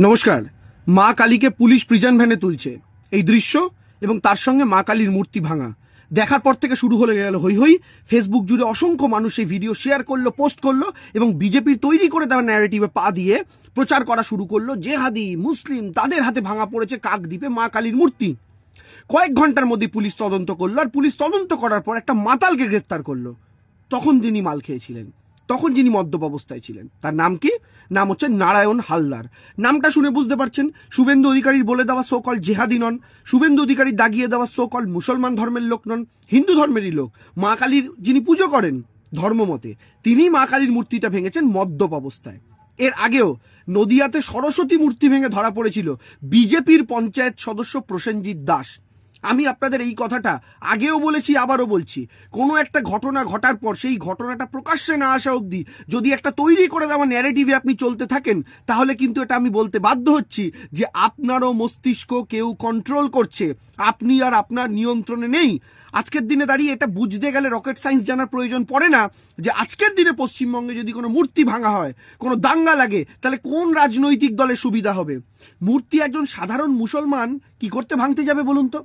নমস্কার, মা কালীকে পুলিশ প্রিজন ভ্যানে তুলছে। এই দৃশ্য এবং তার সঙ্গে মা কালীর মূর্তি ভাঙা। দেখার পর থেকে শুরু হয়ে গেল হই হই। ফেসবুক জুড়ে অসংখ্য মানুষ এই ভিডিও শেয়ার করল পোস্ট করল এবং বিজেপির তৈরি করে দেওয়া ন্যারেটিভে পা দিয়ে প্রচার করা শুরু করল। জেহাদি, মুসলিম, তাদের হাতে ভাঙা পড়েছে কাকদ্বীপে মা কালীর মূর্তি। কয়েক ঘণ্টার মধ্যে পুলিশ তদন্ত করল আর পুলিশ তদন্ত করার পর একটা মাতালকে গ্রেফতার করল। তখন তিনি মাল খেয়েছিলেন। তখন যিনি মদ্যপ অবস্থায় ছিলেন, তার নাম কি? নাম হচ্ছে নারায়ণ হালদার। নামটা শুনে বুঝতে পারছেন, শুভেন্দু অধিকারীর বলে দেওয়া সোকল জেহাদি নন, শুভেন্দু অধিকারী দাগিয়ে দেওয়া সোকল মুসলমান ধর্মের লোক নন, হিন্দু ধর্মেরই লোক। মা কালীর যিনি পুজো করেন ধর্মমতে তিনি মা কালীর মূর্তিটা ভেঙেছেন মদ্যপ অবস্থায়। এর আগেও নদিয়াতে সরস্বতী মূর্তি ভেঙে ধরা পড়েছিল বিজেপির পঞ্চায়েত সদস্য প্রসেনজিৎ দাস। আমি আপনাদের এই কথাটা আগেও বলেছি, আবারও বলছি। কোনো একটা ঘটনা ঘটার পর সেই ঘটনাটা প্রকাশ্যে না আসা অবধি যদি একটা তৈরি করে দেওয়া ন্যারেটিভে আপনি চলতে থাকেন, তাহলে কিন্তু এটা আমি বলতে বাধ্য হচ্ছি যে আপনারও মস্তিষ্ক কেউ কন্ট্রোল করছে। আপনি আর আপনার নিয়ন্ত্রণে নেই। আজকের দিনে দাঁড়িয়ে এটা বুঝতে গেলে রকেট সায়েন্স জানার প্রয়োজন পড়ে না যে আজকের দিনে পশ্চিমবঙ্গে যদি কোনো মূর্তি ভাঙা হয়, কোনো দাঙ্গা লাগে, তাহলে কোন রাজনৈতিক দলের সুবিধা হবে? মূর্তি একজন সাধারণ মুসলমান কি করতে ভাঙতে যাবে বলুন তো?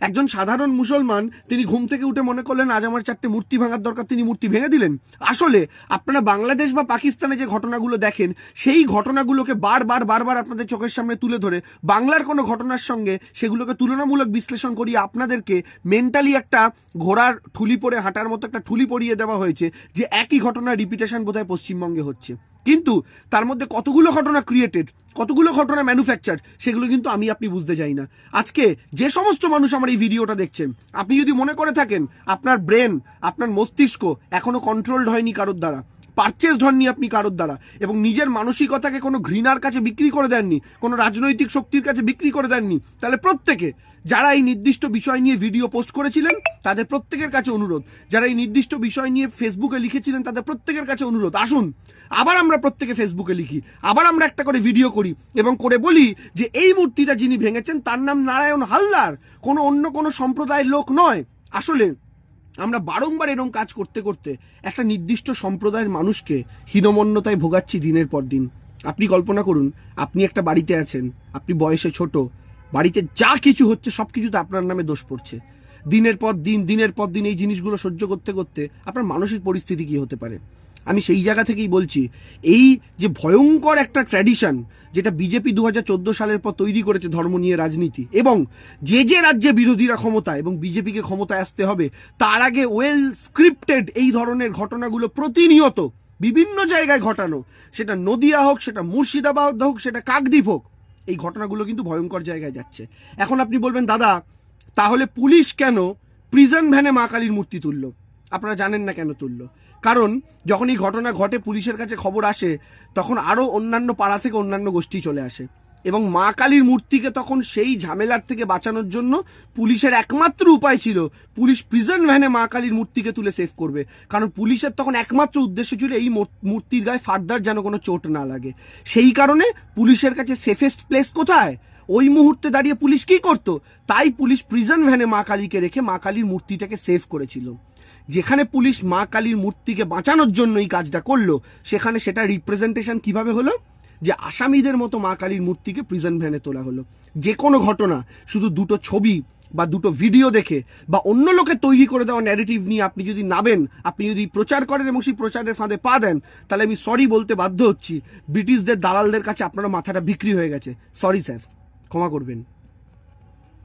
একজন সাধারণ মুসলমান, তিনি ঘুম থেকে উঠে মনে করলেন, আজ আমার চারটে মূর্তি ভাঙার দরকার, তিনি মূর্তি ভেঙে দিলেন। আসলে আপনারা বাংলাদেশ বা পাকিস্তানে যে ঘটনাগুলো দেখেন, সেই ঘটনাগুলোকে বারবার বারবার আপনাদের চোখের সামনে তুলে ধরে। বাংলার কোনো ঘটনার সঙ্গে সেগুলোকে তুলনামূলক বিশ্লেষণ করিয়ে আপনাদেরকে মেন্টালি একটা ঘোড়ার ঠুলি পরে, হাঁটার মতো একটা ঠুলি পরিয়ে দেওয়া হয়েছে, যে একই ঘটনা রিপিটেশন বোধহয় পশ্চিমবঙ্গে হচ্ছে। কিন্তু তার মধ্যে কতগুলো ঘটনা ক্রিয়েটেড কতগুলো ঘটনা ম্যানুফ্যাকচার সেগুলো কিন্তু আমি আপনি বুঝতে চাই না। আজকে যে সমস্ত মানুষ আমার এই ভিডিওটা দেখছেন, আপনি যদি মনে করে থাকেন, আপনার ব্রেন আপনার মস্তিষ্ক এখনও কন্ট্রোলড হয়নি কারোর দ্বারা। পারচেসড হননি আপনি কারোর দ্বারা এবং নিজের মানসিকতাকে কোনো ঘৃণার কাছে বিক্রি করে দেননি, কোনো রাজনৈতিক শক্তির কাছে বিক্রি করে দেননি, তাহলে প্রত্যেকে যারা এই নির্দিষ্ট বিষয় নিয়ে ভিডিও পোস্ট করেছিলেন, তাদের প্রত্যেকের কাছে অনুরোধ। যারা এই নির্দিষ্ট বিষয় নিয়ে ফেসবুকে লিখেছিলেন, তাদের প্রত্যেকের কাছে অনুরোধ। আসুন, আবার আমরা প্রত্যেকে ফেসবুকে লিখি, আবার আমরা একটা করে ভিডিও করি এবং করে বলি যে এই মূর্তিটা যিনি ভেঙেছেন, তার নাম নারায়ণ হালদার। কোনো অন্য কোনো সম্প্রদায়ের লোক নয়। আসলে আমরা বারংবার এরম কাজ করতে করতে একটা নির্দিষ্ট সম্প্রদায়ের মানুষকে হীনমন্যতায় ভোগাচ্ছি দিনের পর দিন। আপনি কল্পনা করুন, আপনি একটা বাড়িতে আছেন, আপনি বয়সে ছোট, বাড়িতে যা কিছু হচ্ছে সব কিছুতে আপনার নামে দোষ পড়ছে। দিনের পর দিন, দিনের পর দিন এই জিনিসগুলো সহ্য করতে করতে আপনার মানসিক পরিস্থিতি কি হতে পারে? আমি সেই জায়গা থেকেই বলছি, এই যে ভয়ঙ্কর একটা ট্র্যাডিশন যেটা বিজেপি দু হাজার চোদ্দ সালের পর তৈরি করেছে ধর্ম নিয়ে রাজনীতি এবং যে যে রাজ্যে বিরোধীরা ক্ষমতা এবং বিজেপিকে ক্ষমতায় আসতে হবে, তার আগে ওয়েল স্ক্রিপ্টেড এই ধরনের ঘটনাগুলো প্রতিনিয়ত বিভিন্ন জায়গায় ঘটানো। সেটা নদিয়া হোক, সেটা মুর্শিদাবাদ হোক, সেটা কাকদ্বীপ হোক, এই ঘটনাগুলো কিন্তু ভয়ঙ্কর জায়গায় যাচ্ছে। এখন আপনি বলবেন, দাদা তাহলে পুলিশ কেন প্রিজন ভ্যানে মা কালীর মূর্তি তুলল? আপনারা জানেন না কেন তুললো? কারণ যখন এই ঘটনা ঘটে, পুলিশের কাছে খবর আসে, তখন আরও অন্যান্য পাড়া থেকে অন্যান্য গোষ্ঠী চলে আসে। এবং মা কালীর মূর্তিকে তখন সেই ঝামেলার থেকে বাঁচানোর জন্য পুলিশের একমাত্র উপায় ছিল, পুলিশ প্রিজন ভ্যানে মা কালীর মূর্তিকে তুলে সেভ করবে। কারণ পুলিশের তখন একমাত্র উদ্দেশ্য ছিল এই মূর্তির গায়ে ফার্দার যেন কোনো চোট না লাগে। সেই কারণে পুলিশের কাছে সেফেস্ট প্লেস কোথায়? ওই মুহূর্তে দাঁড়িয়ে পুলিশ কি করতো? তাই পুলিশ প্রিজন ভ্যানে মা কালীকে রেখে মা কালীর মূর্তিটাকে সেভ করেছিল। যেখানে পুলিশ মা কালীর মূর্তিকে বাঁচানোর জন্য এই কাজটা করল, সেখানে সেটা রিপ্রেজেন্টেশন কীভাবে হলো? যে আসামিদের মতো মা কালীর মূর্তিকে প্রিজন ভ্যানে তোলা হলো। যে কোনো ঘটনা, শুধু দুটো ছবি বা দুটো ভিডিও দেখে বা অন্য লোকে তৈরি করে দেওয়া ন্যারেটিভ নিয়ে আপনি যদি নাবেন, আপনি যদি প্রচার করেন এবং সেই প্রচারের ফাঁদে পা দেন, তাহলে আমি সরি বলতে বাধ্য হচ্ছি। ব্রিটিশদের দালালদের কাছে আপনার মাথাটা বিক্রি হয়ে গেছে। সরি স্যার ক্ষমা করবেন।